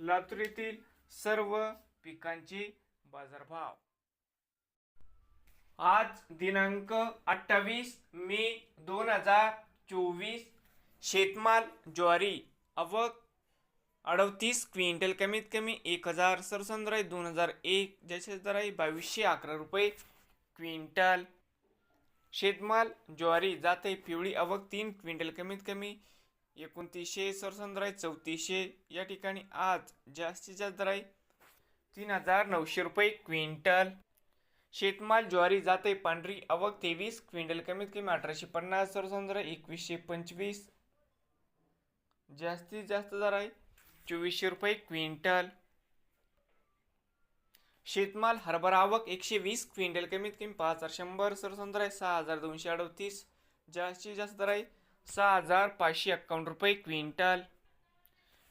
लातूर येथील सर्व पिकांचे बाजारभाव. आज दिनांक अठ्ठावीस मे दोन हजार चोवीस. शेतमाल ज्वारी आवक अडतीस क्विंटल कमीत कमी एक हजार सरसंद्राई दोन हजार एक ज्याचे दर बावीसशे अकरा रुपये क्विंटल. शेतमाल ज्वारी जाते पिवळी आवक तीन क्विंटल कमीत कमी एकोणतीसशे सरसंद्र चौतीसशे या ठिकाणी आज जास्तीत जास्त दर आहे तीन हजार नऊशे रुपये क्विंटल. शेतमाल ज्वारी जाते पांढरी आवक तेवीस क्विंटल कमीत कमी अठराशे पन्नास सरसंद्र एकवीसशे पंचवीस. जास्तीत जास्त दर आहे चोवीसशे रुपये क्विंटल. शेतमाल हरभरा आवक एकशे वीस क्विंटल कमीत कमी पाच हजार शंभर सरसंद्र आहे सहा हजार दोनशे अडतीस. जास्तीत जास्त दर आहे सहा हजार पाचशे एक्कावन्न रुपये क्विंटल.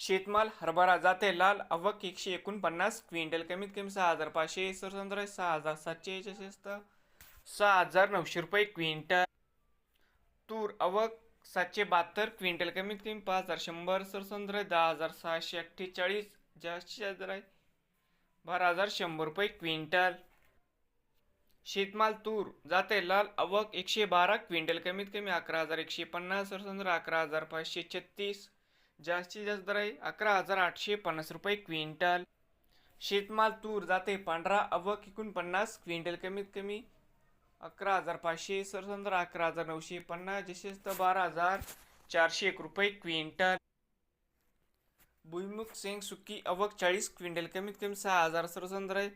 शेतमाल हरभरा जाते लाल अवक एकशे एकोणपन्नास क्विंटल. कमीत कमी सहा हजार पाचशे सरसंद्र सहा हजार सातशे असतं सहा हजार नऊशे रुपये क्विंटल. तूर अवक सातशे बहात्तर क्विंटल. कमीत कमी पाच हजार शंभर सरसंद्र दहा हजार सहाशे अठ्ठेचाळीस जास्तीत जास्त आहे बारा हजार शंभर रुपये क्विंटल. शेतमाल तूर जाते लाल आवक एकशे बारा क्विंटल कमीत कमी अकरा हजार एकशे पन्नास सरसंद्र अकरा हजार पाचशे छत्तीस जास्तीत जास्त दर आहे अकरा हजार आठशे पन्नास रुपये क्विंटल. शेतमाल तूर जाते पांढरा आवक एकोणपन्नास क्विंटल कमीत कमी अकरा हजार पाचशे सरसंद्र अकरा हजार नऊशे पन्नास जसेच तर बारा हजार चारशे एक रुपये क्विंटल. भुईमुख सेंग सुकी आवक चाळीस क्विंटल कमीत कमी सहा हजार सरसंद्र आहे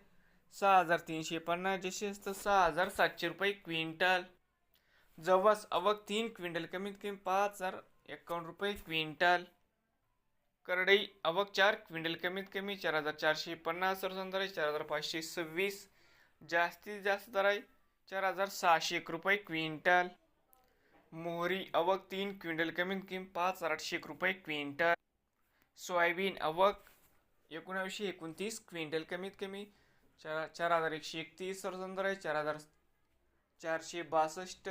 सहा हजार तीनशे पन्नास जसेच तर सहा हजार सातशे रुपये क्विंटल. जवस अवक तीन क्विंटल कमीत कमी पाच हजार एकावन्न रुपये क्विंटल. करडई आवक चार क्विंटल कमीत कमी चार हजार चारशे पन्नास दर आहे चार हजार पाचशे सव्वीस जास्तीत जास्त दर आहे चार हजार सहाशे एक रुपये क्विंटल. मोहरी अवक तीन क्विंटल कमीत कमी पाच हजार आठशे एक रुपये क्विंटल. सोयाबीन अवक एकोणावीसशे एकोणतीस क्विंटल कमीत कमी चार चार हजार एकशे एकतीस सरसंद्र आहे चार हजार चारशे बासष्ट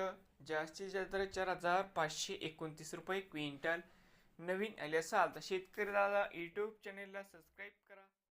जास्तीत जास्त आहे चार हजार पाचशे एकोणतीस रुपये क्विंटल. नवीन आले असाल तर शेतकरी दादा यूट्यूब चॅनेलला सबस्क्राईब करा.